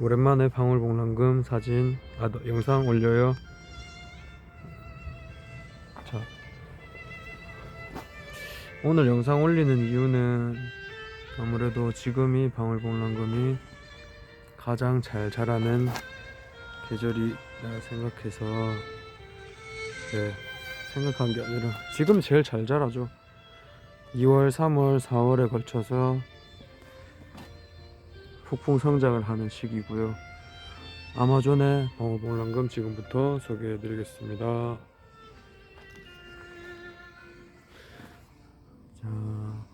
오랜만에 방울복랑금 사진 아 너- 영상 올려요. 자 오늘 영상 올리는 이유는 아무래도 지금이 방울복랑금이 가장 잘 자라는 계절이라 생각해서 네 생각한 게 아니라 지금 제일 잘 자라죠. 2월, 3월, 4월에 걸쳐서 폭풍 성장을 하는 시기고요. 아마존의 방울복랑금 지금부터 소개해드리겠습니다. 자,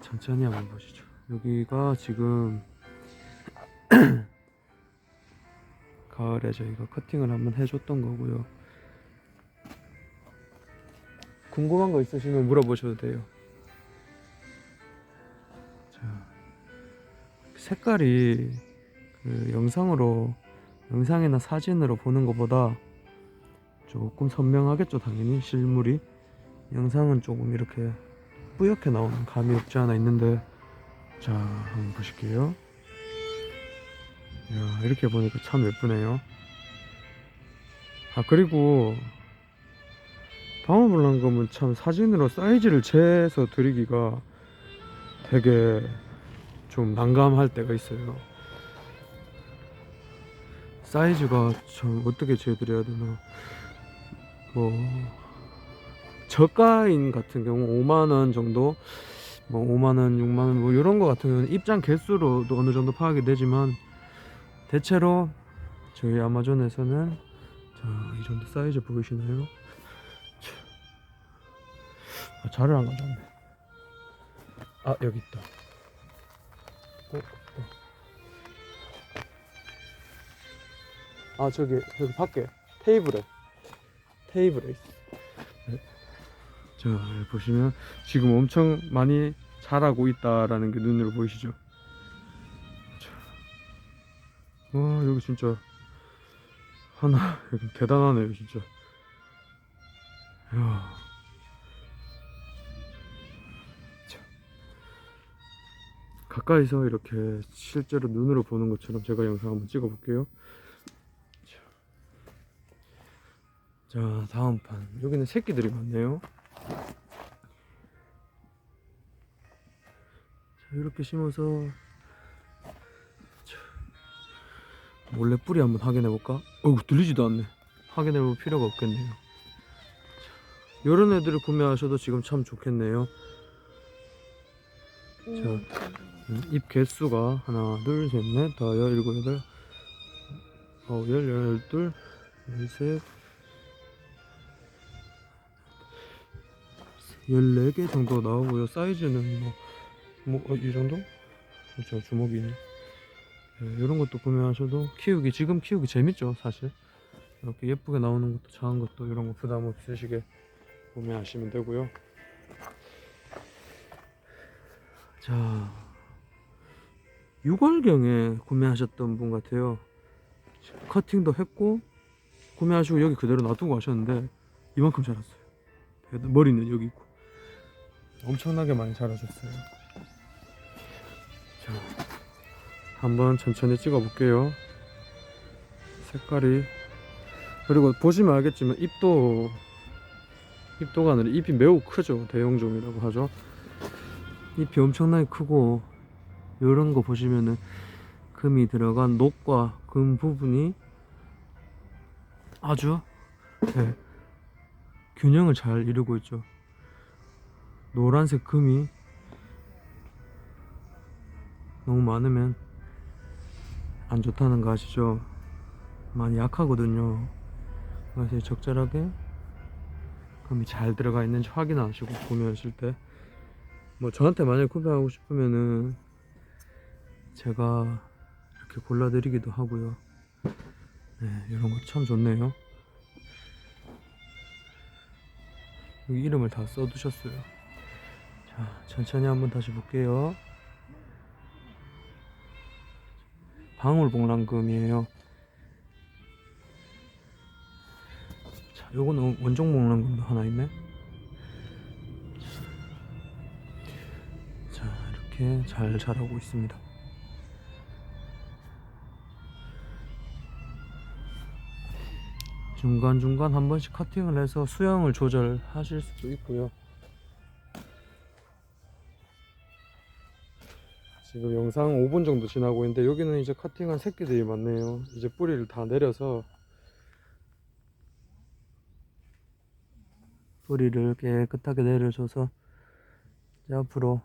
천천히 한번 보시죠. 여기가 지금 가을에 저희가 커팅을 한번 해줬던 거고요. 궁금한 거 있으시면 물어보셔도 돼요. 색깔이 그 영상으로 영상이나 사진으로 보는 것보다 조금 선명하겠죠 당연히. 실물이. 영상은 조금 이렇게 뿌옇게 나오는 감이 없지 않아 있는데. 자 한번 보실게요. 야 이렇게 보니까 참 예쁘네요. 아 그리고 방울블랑금은 참 사진으로 사이즈를 재서 드리기가 되게 좀 난감할 때가 있어요. 사이즈가 참 어떻게 재드려야 되나. 뭐 저가인 같은 경우 5만 원 정도, 뭐 5만 원, 6만 원, 뭐 이런 거 같은 경우는 입장 개수로도 어느 정도 파악이 되지만 대체로 저희 아마존에서는 자 이 정도 사이즈 보이시나요? 아, 자를 안 가져왔네. 아 여기 있다. 아 저기 여기 밖에 테이블에 테이블에 있어. 네. 자 보시면 지금 엄청 많이 자라고 있다라는 게 눈으로 보이시죠? 자. 와 여기 진짜 하나 대단하네요 진짜. 야. 가까이서 이렇게 실제로 눈으로 보는 것처럼 제가 영상 한번 찍어 볼게요. 자, 다음 판. 여기는 새끼들이 많네요. 자, 이렇게 심어서 자, 몰래 뿌리 한번 확인해 볼까? 어우, 들리지도 않네. 확인해 볼 필요가 없겠네요. 자, 이런 애들을 구매하셔도 지금 참 좋겠네요. 자, 음, 입 개수가 하나, 둘, 셋, 넷, 다, 여, 일곱, 여덟, 아홉, 열, 열둘, 열셋, 열네 개 정도 나오고요. 사이즈는 뭐, 뭐, 어, 이 정도? 그렇죠. 주먹이. 네, 이런 것도 구매하셔도 키우기, 지금 키우기 재밌죠, 사실. 이렇게 예쁘게 나오는 것도 작은 것도 이런 거 부담 없으시게 구매하시면 되고요. 자, 6월경에 구매하셨던 분 같아요. 커팅도 했고 구매하시고 여기 그대로 놔두고 가셨는데 이만큼 자랐어요. 머리는 여기 있고 엄청나게 많이 자라셨어요. 자, 한번 천천히 찍어 볼게요. 색깔이 그리고 보시면 알겠지만 입도 입도가 아니라 ip이 매우 크죠. 대형종이라고 하죠. 잎이 엄청나게 크고 이런 거 보시면은 금이 들어간 녹과 금 부분이 아주 네, 균형을 잘 이루고 있죠. 노란색 금이 너무 많으면 안 좋다는 거 아시죠? 많이 약하거든요. 그래서 적절하게 금이 잘 들어가 있는지 확인하시고 구매하실 때 뭐 저한테 만약에 구매하고 싶으면은 제가 이렇게 골라드리기도 하고요. 네, 이런 거 참 좋네요. 여기 이름을 다 써두셨어요. 자, 천천히 한번 다시 볼게요. 방울복랑금이에요. 자, 요거는 원종복랑금도 하나 있네. 자, 이렇게 잘 자라고 있습니다. 중간중간 한 번씩 커팅을 해서 수영을 조절하실 수도 있고요. 지금 영상 5분 정도 지나고 있는데 여기는 이제 커팅한 새끼들이 많네요. 이제 뿌리를 다 내려서 뿌리를 깨끗하게 내려줘서 앞으로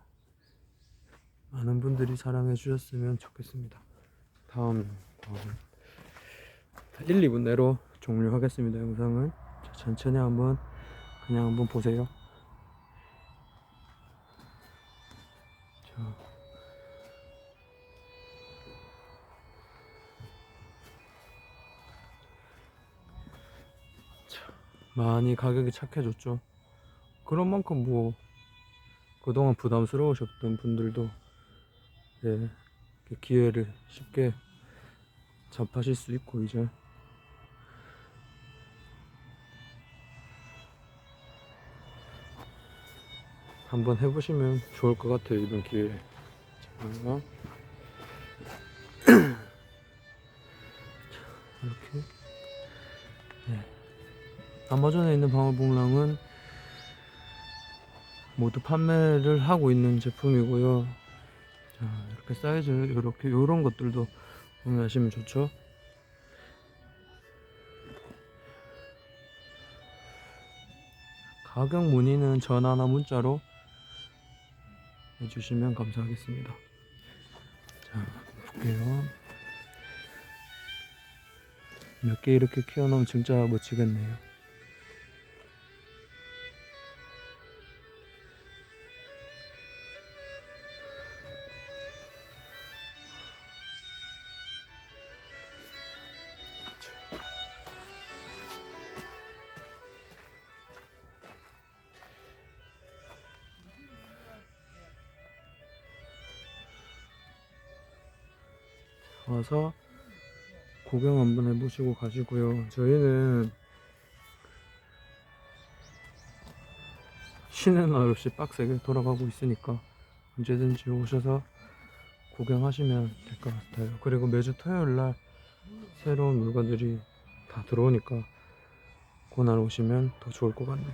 많은 분들이 사랑해 주셨으면 좋겠습니다. 다음 다음 1, 2분 내로 종료하겠습니다. 영상을 자, 천천히 한번 그냥 한번 보세요. 많이 가격이 착해졌죠. 그런 만큼 뭐 그동안 부담스러우셨던 분들도 예, 이렇게 기회를 쉽게 접하실 수 있고 이제 한번 해보시면 좋을 것 같아요 이번 기회에. 자, 이렇게. 네. 아마존에 있는 방울복랑은 모두 판매를 하고 있는 제품이고요. 자 이렇게 사이즈 이렇게 이런 것들도 구매하시면 좋죠. 가격 문의는 전화나 문자로 해주시면 감사하겠습니다. 자, 볼게요. 몇 개 이렇게 키워놓으면 진짜 멋지겠네요. 와서 구경 한번 해보시고 가시고요. 저희는 쉬는 날 없이 빡세게 돌아가고 있으니까 언제든지 오셔서 구경하시면 될 것 같아요. 그리고 매주 토요일 날 새로운 물건들이 다 들어오니까 그날 오시면 더 좋을 것 같네요.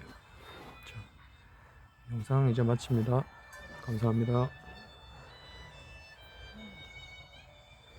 자, 영상 이제 마칩니다. 감사합니다.